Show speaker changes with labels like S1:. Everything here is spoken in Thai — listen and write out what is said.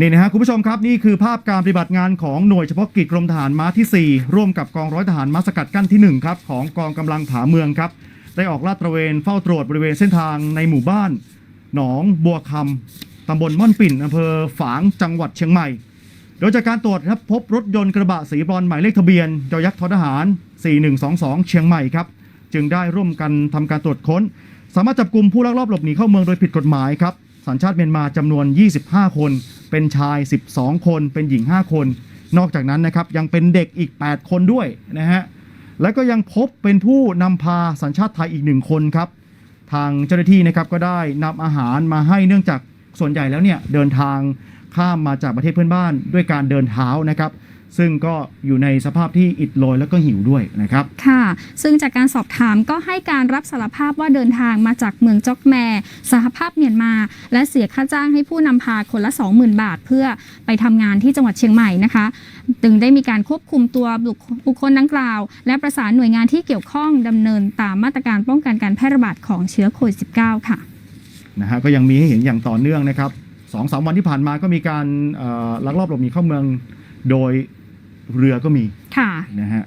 S1: นี่นะฮะคุณผู้ชมครับนี่คือภาพการปฏิบัติงานของหน่วยเฉพาะกิจกรมทหารม้าที่ 4 ร่วมกับกองร้อยทหารม้าสกัดกั้นที่1ครับของกองกำลังผาเมืองครับได้ออกลาดตระเวนเฝ้าตรวจบริเวณเส้นทางในหมู่บ้าน หนองบัวคำตำบลม่อนปิ่นอำเภอฝางจังหวัดเชียงใหม่ โดยจากการตรวจครับพบรถยนต์กระบะสีบรอนหมายเลขทะเบียนยอยักษ์ททหาร 4122 เชียงใหม่ครับจึงได้ร่วมกันทำการตรวจค้น สามารถจับกลุ่มผู้ลักลอบหลบหนีเข้าเมืองโดยผิดกฎหมายครับสัญชาติเมียนมาจำนวน 25 คน เป็นชาย 12 คน เป็นหญิง 5 คน นอกจากนั้นนะครับยังเป็นเด็กอีก 8 คนด้วยนะฮะและก็ยังพบเป็นผู้นำพาสัญชาติไทยอีกหนึ่งคนครับ ทางเจ้าหน้าที่นะครับก็ได้นำอาหารมาให้เนื่องจากส่วนใหญ่แล้วเนี่ยเดินทางข้ามมาจากประเทศเพื่อนบ้านด้วยการเดินเท้านะครับ ซึ่งก็อยู่ในสภาพที่อิดโรยแล้วก็หิวด้วยนะครับ
S2: ค่ะ ซึ่งจากการสอบถามก็ให้การรับสารภาพว่าเดินทางมาจากเมืองจอกแมสหภาพเมียนมา และเสียค่าจ้างให้ผู้นำพาคนละ 20,000 บาท เพื่อไปทำงานที่จังหวัดเชียงใหม่นะคะ จึงได้มีการควบคุมตัวบุคคลดังกล่าว และประสานหน่วยงานที่เกี่ยวข้องดำเนินตามมาตรการป้องกันการแพร่ระบาดของเชื้อโควิด -19 ค่ะ
S1: นะฮะก็ยังมีให้เห็นอย่างต่อเนื่องนะครับสองสามวันที่ผ่านมาก็มีการเอ่อลักลอบหลบหนีเข้าเมืองโดย เรือก็มี
S2: ค่ะ
S1: นะฮะ